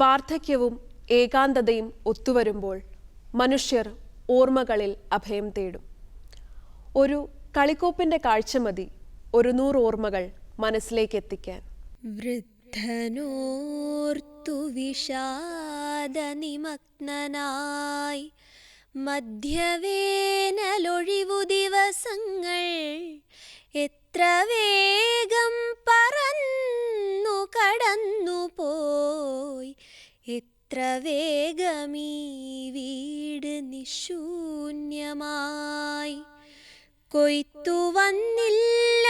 വാർദ്ധക്യവും ഏകാന്തതയും ഒത്തുവരുമ്പോൾ മനുഷ്യർ ഓർമ്മകളിൽ അഭയം തേടും. ഒരു കളിക്കോപ്പിന്റെ കാഴ്ച മതി ഒരു നൂറ് ഓർമ്മകൾ മനസ്സിലേക്ക് എത്തിക്കാൻ. വൃദ്ധനോർത്തു വിഷാദനിമഗ്നനായി മധ്യവേനലൊഴിവു ദിവസങ്ങൾ എത്ര വേഗം പറന്നു കടന്നു പോയി എത്ര വേഗമീ വീട് നിശൂന്യമായി. കൊയ്ത്തു വന്നില്ല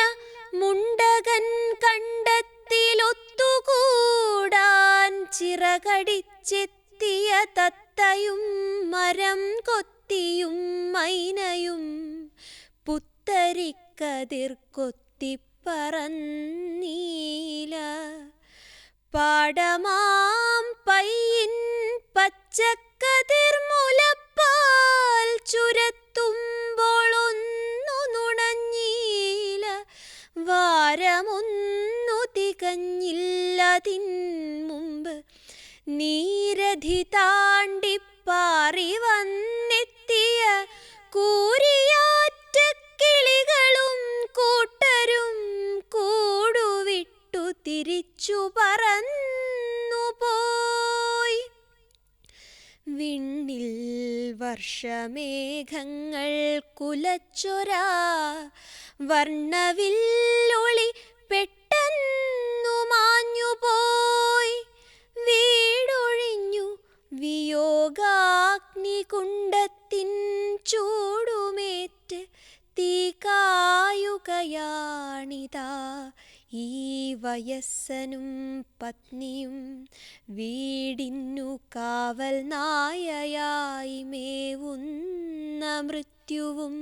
മുണ്ടകൻ കണ്ടത്തിലൊത്തുകൂടാൻ ചിറകടിച്ചെത്തിയ തത്തയും മരം കൊത്തിയും മൈനയും പുത്തരിക്കതിർ കൊത്തിപ്പറന്നീല. പാടമാം പയ്യിൻ പച്ചക്കതിർ മുലപ്പാൽ ചുരത്തുമ്പോൾ ഒന്നു നുണഞ്ഞീല. വാരമൊന്നു തികഞ്ഞില്ലതിൻ മുമ്പ് നീരധി താണ്ടിപ്പാറി വന്നെത്തിയ വർഷമേഘങ്ങൾ കുലച്ചൊരാ. വർണവില്ലൊളി കായുകയാണിതാ ഈ വയസ്സനും പത്നിയും വീടിന്നു കാവൽ നായയായി മേവുന്ന മൃത്യുവും.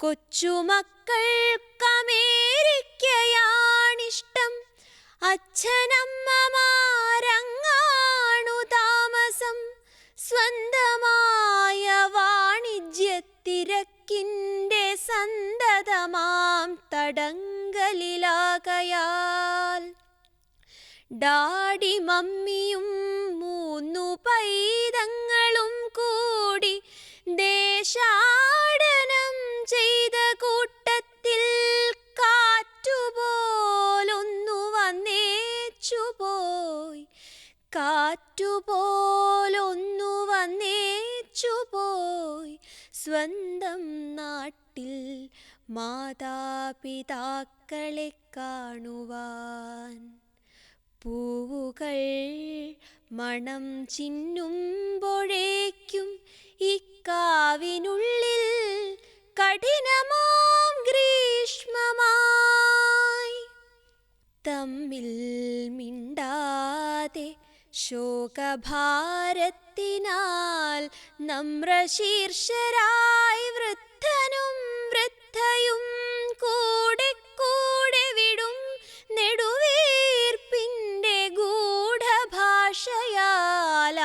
കൊച്ചുമക്കൾക്കമേരിക്കയാണിഷ്ടം അച്ഛനമ്മമാരങ്ങാണു താമസം. സ്വന്തമായ വാണിജ്യത്തിരക്കിന്റെ സന്തതമാം തടങ്കലിലാകയാൽ. ഡാഡി മമ്മിയും മൂന്നു പൈതങ്ങളും കൂടി ദേശാടനം ചെയ്ത കൂട്ടത്തിൽ കാറ്റുപോലൊന്നു വന്നേച്ചുപോയി. കാറ്റുപോലൊന്നു വന്നേച്ചുപോയി. സ്വന്തം നാട്ടിൽ മാതാപിതാക്കളെ കാണുവാൻ. പൂവുകൾ മണം ചിന്നുമ്പോഴേക്കും ഇക്കാവിനുള്ളിൽ കഠിനമാം ഗ്രീഷ്മമായി. തമ്മിൽ മിണ്ടാതെ ശോകഭാരത്തിനാൽ നമ്രശീർഷരായി വൃദ്ധനും വൃദ്ധയും കൂടെ കൂടെ വിടും നെടുവീർപ്പിന്റെ ഗൂഢഭാഷയാൽ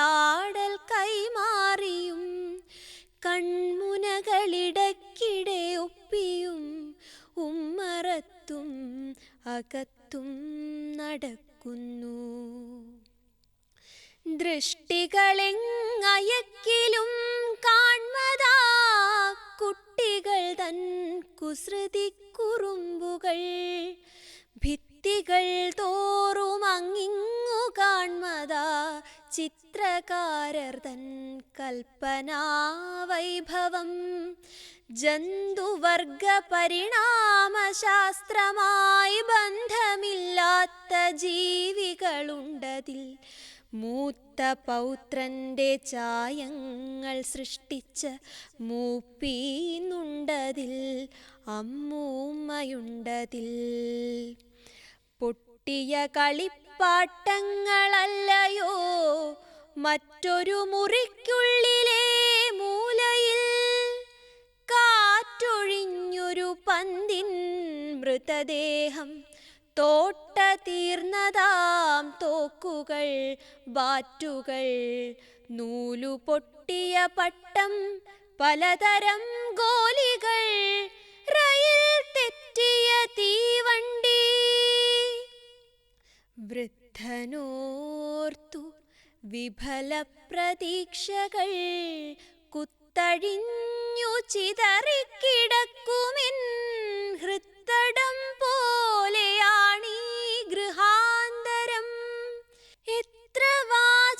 ആടൽ കൈമാറിയും കൺമുനകളിടക്കിടെ ഒപ്പിയും ഉമ്മറത്തും അകത്തും നടക്കുന്നു. ദൃഷ്ടികളെങ്ങയക്കിലും കാൺമതാ കുട്ടികൾ തൻ കുസൃതി കുറുമ്പുകൾ ഭിത്തികൾ തോറും അങ്ങിങ്ങു കാൺമതാ ചിത്രകാരർ തൻ കൽപ്പനാവൈഭവം ജന്തുവർഗ പരിണാമശാസ്ത്രമായി ബന്ധമില്ലാത്ത ജീവികളുണ്ടതിൽ മൂത്ത പൗത്രന്റെ ചായങ്ങൾ സൃഷ്ടിച്ച മൂപ്പീന്നുണ്ടതിൽ അമ്മൂമ്മയുണ്ടതിൽ. പൊട്ടിയ കളിപ്പാട്ടങ്ങളല്ലയോ മറ്റൊരു മുറിക്കുള്ളിലെ മൂലയിൽ കാറ്റൊഴിഞ്ഞൊരു പന്തിൻ മൃതദേഹം തോട്ട തീർന്നതാം തോക്കുകൾ ബാറ്റുകൾ നൂലു പൊട്ടിയ പട്ടം പലതരം ഗോലികൾ. റയിൽ തെറ്റിയ തീവണ്ടി. വൃദ്ധനോർത്തു വിഫല പ്രതീക്ഷകൾ കുത്തഴിഞ്ഞു ചിതറിക്കിടക്കുമെൻ ഹൃത്തടം.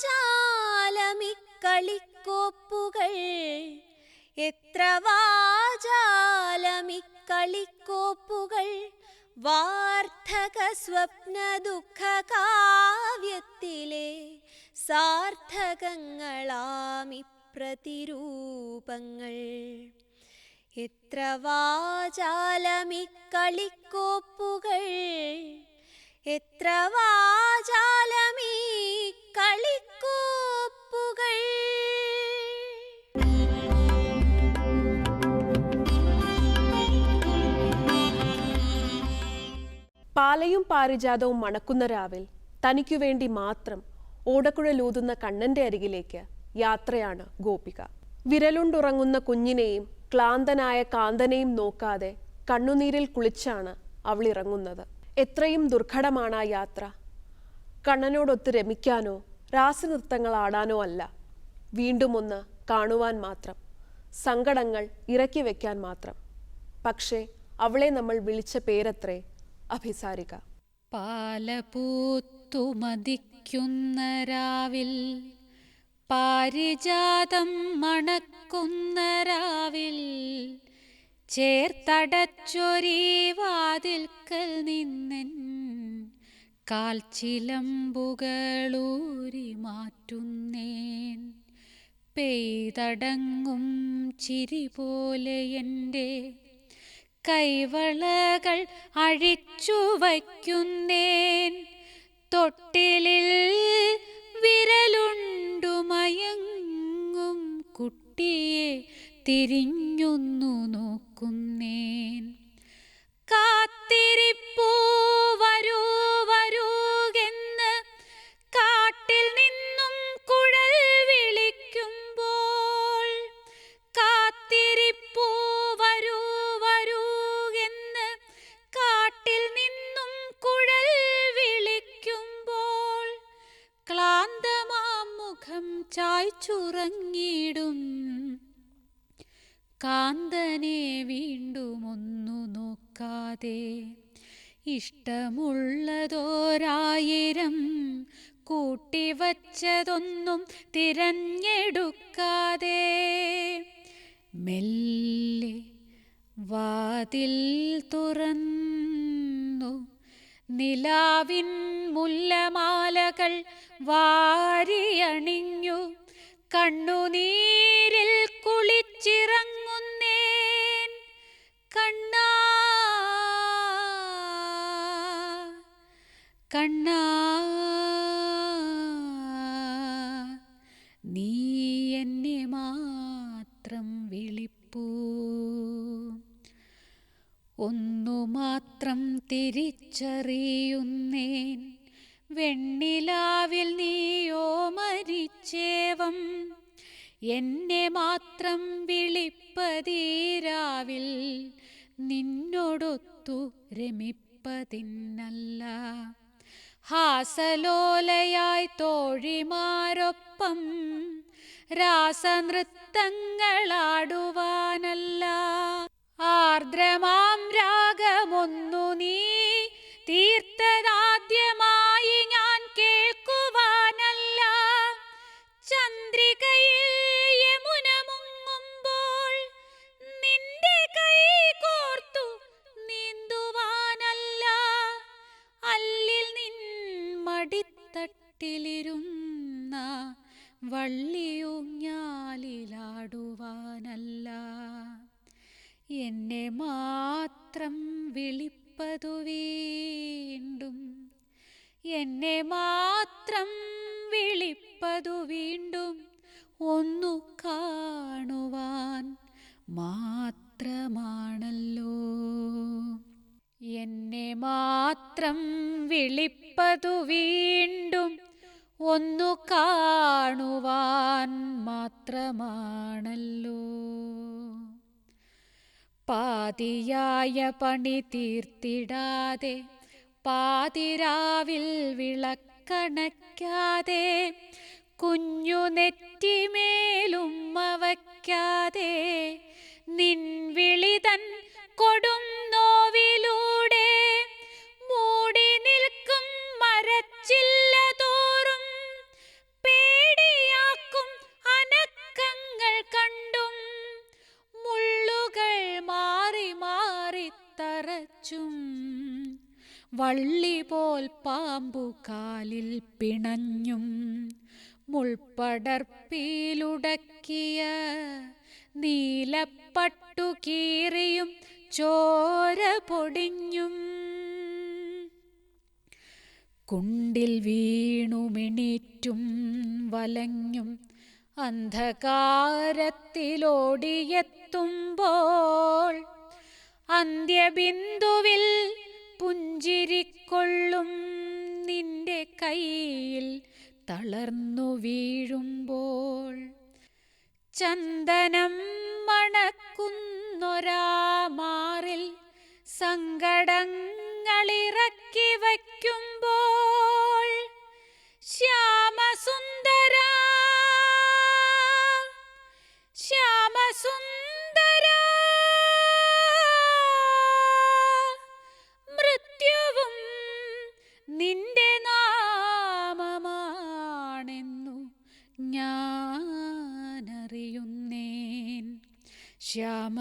വാചാലമിക്കളിക്കോപ്പുകൾ? എത്ര വാചാലമിക്കളിക്കോപ്പുകൾ? വാർദ്ധക സ്വപ്ന ദുഃഖ കാവ്യത്തിലെ സാർത്ഥകങ്ങളാമി പ്രതിരൂപങ്ങൾ എത്ര വാചാലമിക്കളിക്കോപ്പുകൾ? എത്ര വാചാലമീ പാലയും പാരിജാതവും മണക്കുന്ന രാവിൽ തനിക്കു വേണ്ടി മാത്രം ഓടക്കുഴലൂതുന്ന കണ്ണന്റെ അരികിലേക്ക് യാത്രയാണ് ഗോപിക. വിരലുണ്ടുറങ്ങുന്ന കുഞ്ഞിനെയും ക്ലാന്തനായ കാന്തനെയും നോക്കാതെ കണ്ണുനീരിൽ കുളിച്ചാണ് അവൾ ഇറങ്ങുന്നത് എത്രയും ദുർഘടമാണ് ആ യാത്ര. കണ്ണനോടൊത്ത് രമിക്കാനോ രാസനൃത്തങ്ങൾ ആടാനോ അല്ല. വീണ്ടും ഒന്ന് കാണുവാൻ മാത്രം സങ്കടങ്ങൾ ഇറക്കി വെക്കാൻ മാത്രം. പക്ഷേ അവളെ നമ്മൾ വിളിച്ച പേരത്രേ അഭിസാരിക. പാലപൂത്തുമതിക്കുന്ന രാവിൽ പാരിജാതം മണക്കുന്ന രാവിൽ ചേർത്തടച്ചൊരീ വാതിൽക്കൽ നിന്നൻ കാൽച്ചിലമ്പുകളൂരി മാറ്റുന്നേൻ പെയ്തടങ്ങും ചിരി പോലെ എന്റെ കൈവളകൾ അഴിച്ചു വയ്ക്കുന്നേൻ. തൊട്ടിലിൽ വിരലുണ്ടു മയങ്ങും കുട്ടിയെ തിരിഞ്ഞൊന്നു നോക്കുന്നേൻ. കാത്തിരിപ്പൂ വരൂ നോക്കാതെ ഇഷ്ടമുള്ളതോരായിരം കൂട്ടിവച്ചതൊന്നും തിരഞ്ഞെടുക്കാതെ മെല്ലെ വാതിൽ തുറന്നു. നിലാവിൻ മുല്ലമാലകൾ വാരിയണിഞ്ഞു. കണ്ണുനീരിൽ കുളിച്ചിറങ്ങുന്നേൻ കണ്ണാ കണ്ണാ നീ എന്നെ മാത്രം വിളിപ്പൂ. ഒന്നു മാത്രം തിരിച്ചറിയുന്നേൻ വെണ്ണിലാവിൽ നീയോ മരിച്ചേവം. എന്നെ മാത്രം വിളിപ്പതീരാവിൽ നിന്നോടൊത്തു രമിപ്പതിന്നല്ല. ഹാസലോലയായി തോഴിമാരൊപ്പം രാസനൃത്തങ്ങളാടുവാനല്ല. ആർദ്രമാം രാഗമൊന്നു നീ മടിത്തട്ടിലിരുന്ന വള്ളിയൂഞ്ഞാലിലാടുവാനല്ല എന്നെ മാത്രം വിളിപ്പതു വീണ്ടും. എന്നെ മാത്രം വിളിപ്പതു വീണ്ടും ഒന്നു കാണുവാൻ മാത്രമാണല്ലോ. എന്നെ മാത്രം വിളിപ്പതു വീണ്ടും ഒന്നു കാണുവാൻ മാത്രമാണല്ലോ. പാതിയായ പണി തീർത്തിടാതെ പാതിരാവിൽ വിളക്കണക്കാതെ കുഞ്ഞു നെറ്റിമേലുമ്മ വയ്ക്കാതെ നിൻ വള്ളി പോൽ പാമ്പു കാലിൽ പിണഞ്ഞും മുൾപടർപ്പിയിലുടക്കിയ നീലപ്പട്ടു കീറിയും ചോര പൊടിഞ്ഞും. കുണ്ടിൽ വീണുമിണീറ്റും വലഞ്ഞും അന്ധകാരത്തിലോടിയെത്തുമ്പോൾ അന്ത്യബിന്ദുവിൽ പുഞ്ചിരിക്കൊള്ളും നിന്റെ കയ്യിൽ തളർന്നു വീഴുമ്പോൾ. ചന്ദനം മണക്കുന്നൊരാ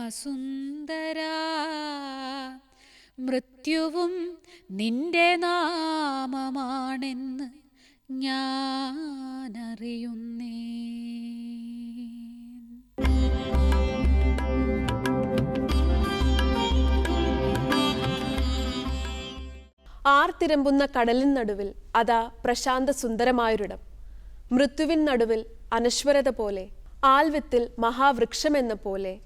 ശ്യാമസുന്ദര മൃത്യുവും നിന്റെ നാമമാണെന്ന് ഞാനറിയുന്നേ ആർത്തിരമ്പുന്ന കടലിൻ നടുവിൽ അതാ പ്രശാന്ത സുന്ദരമായൊരിടം. മൃത്യുവിൻ നടുവിൽ അനശ്വരത പോലെ ആൽവ്യത്തിൽ മഹാവൃക്ഷമെന്ന പോലെ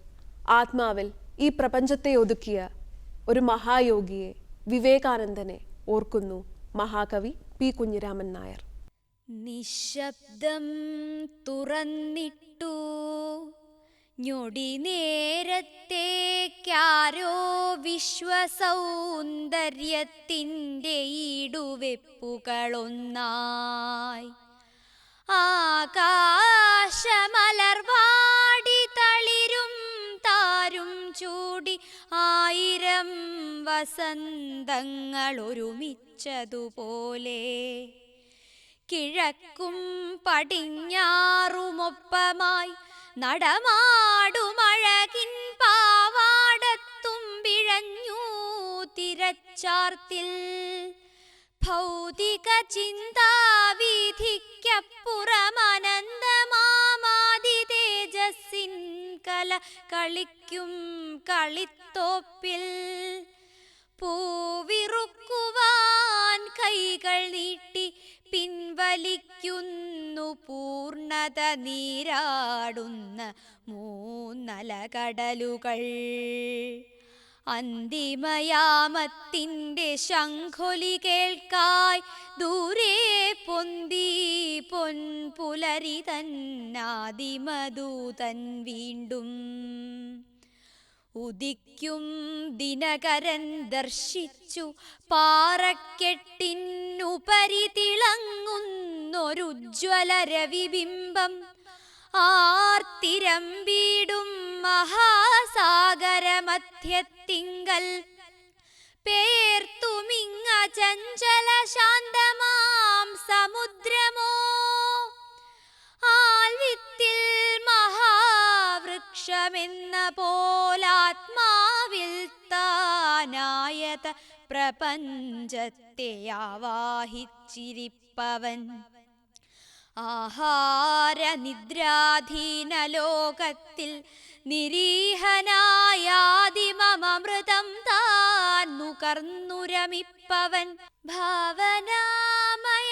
ആത്മാവിൽ ഈ പ്രപഞ്ചത്തെ ഒതുക്കിയ ഒരു മഹായോഗിയെ വിവേകാനന്ദനെ ഓർക്കുന്നു മഹാകവി പി കുഞ്ഞിരാമൻ നായർ. നിശബ്ദം തുറന്നിട്ടു. ഞൊടി നേരത്തേക്കാരോ വിശ്വസൗന്ദര്യത്തിന്റെ ഈടുവെപ്പുകളൊന്നായി ആകാശമലർവാ ചൂടി ആയിരം വസന്തങ്ങൾ ഒരുമിച്ചതുപോലെ കിഴക്കും പടിഞ്ഞാറുമൊപ്പമായി നടമാടുമഴകിൻ പാവാടത്തും വിഴഞ്ഞു തിരച്ചാർത്തിൽ. ഭൗതിക ചിന്താവിധിക്കപ്പുറമനന്തമാമാതി തേജസ്സിൻ കല കളിക്കും കളിത്തോപ്പിൽ പൂവിറുക്കുവാൻ കൈകൾ നീട്ടി പിൻവലിക്കുന്നു പൂർണത നീരാടുന്ന മൂന്നലകടലുകൾ. അന്തിമയാമത്തിന്റെ ശംഖൊലി കേൾക്കായി ദൂരെ പൊന്തി പൊൻപുലരി തന്നാദിമദൂതൻ വീണ്ടും. ഉദിക്കും ദിനകരൻ ദർശിച്ചു പാറക്കെട്ടിനുപരി തിളങ്ങുന്നൊരുജ്വല രവിബിംബം. ആർത്തിരമ്പീടും മഹാസാഗരമധ്യത്തിങ്കൽ. പേർത്തുമിങ്ങ ചഞ്ചല ശാന്തമാം സമുദ്രമോ. ആൽവിത്തിൽ മഹാവൃക്ഷമെന്ന പോലാത്മാവിൽ താനായത പ്രപഞ്ചത്തെ ആവാഹിച്ചിരിപ്പവൻ. ആഹാര നിദ്രാധീന ലോകത്തിൽ നിരീഹനായാദിമമൃതം താൻ നുകർന്നുരമിപ്പവൻ ഭാവനാമയനാകുമീ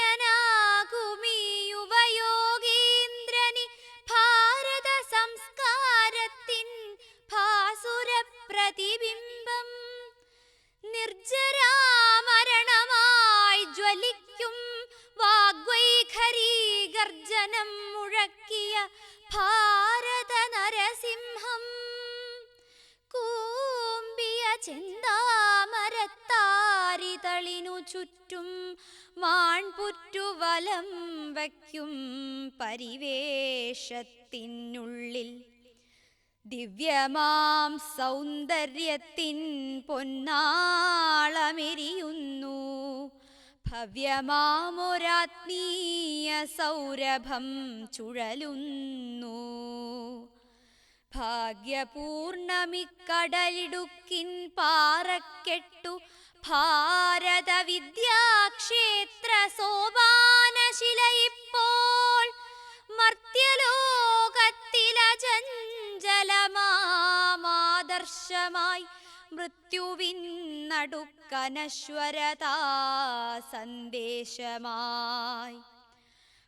വയ്ക്കും പരിവേഷത്തിനുള്ളിൽ. ദിവ്യമാം സൗന്ദര്യത്തിൻ പൊന്നാളമെരിയുന്നു. ഭവ്യമാമൊരാത്മീയ സൗരഭം ചുഴലുന്നു. ഭാഗ്യപൂർണമിക്കടലിടുക്കിൻ പാറക്കെട്ടു ഭാരത വിദ്യാക്ഷേത്ര സോപാനശിലയിപ്പോൾ മർത്യലോകത്തിലചഞ്ചലമാദർശമായി മൃത്യുവിന്നടുക്കനശ്വരതാ സന്ദേശമായി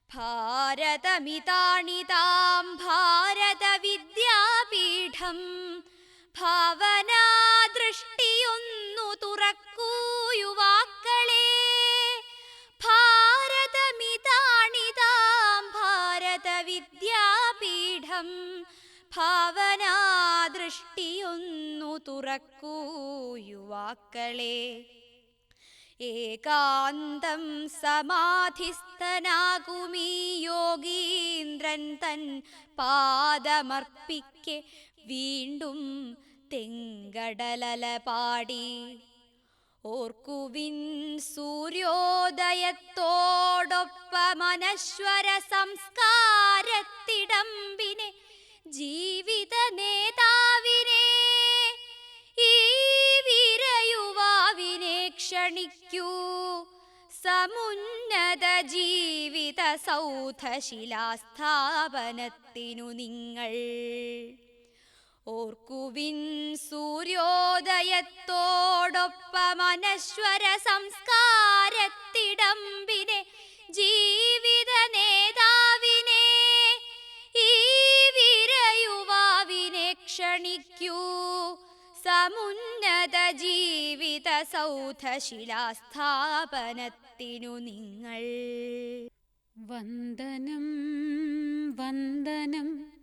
ഭാരതമിതാണിതാം ഭാരത വിദ്യാപീഠം ഭാവനാദൃഷ്ടിയൊന്നു തുറക്കൂ യുവാക്കളെ ഭാരതമിതാണിതാം ഭാരത വിദ്യാപീഠം തുറക്കൂ യുവാക്കളെ. ഏകാന്തം സമാധിസ്ഥനാകുമീ യോഗീന്ദ്രൻ തൻ പാദമർപ്പിക്കെ വീണ്ടും തെങ്കടലല പാടി ഓർക്കുവിൻ സൂര്യോദയത്തോടൊപ്പമനശ്വര സംസ്കാരത്തിടമ്പിനെ ജീവിത നേതാവിനെ ഈ വീരയുവാവിനെ ക്ഷണിക്കൂ. സമുന്നത ജീവിത സൗധശിലാസ്ഥാപനത്തിനു നിങ്ങൾ. ഓർക്കുവിൻ സൂര്യോദയത്തോടൊപ്പമനശ്വര സംസ്കാരത്തിടമ്പിനെ ജീവിത നേതാവിനെ ഈ വിരയുവാവിനെ ക്ഷണിക്കൂ. സമുന്നത ജീവിത സൗധശിലാസ്ഥാപനത്തിനു നിങ്ങൾ. വന്ദനം വന്ദനം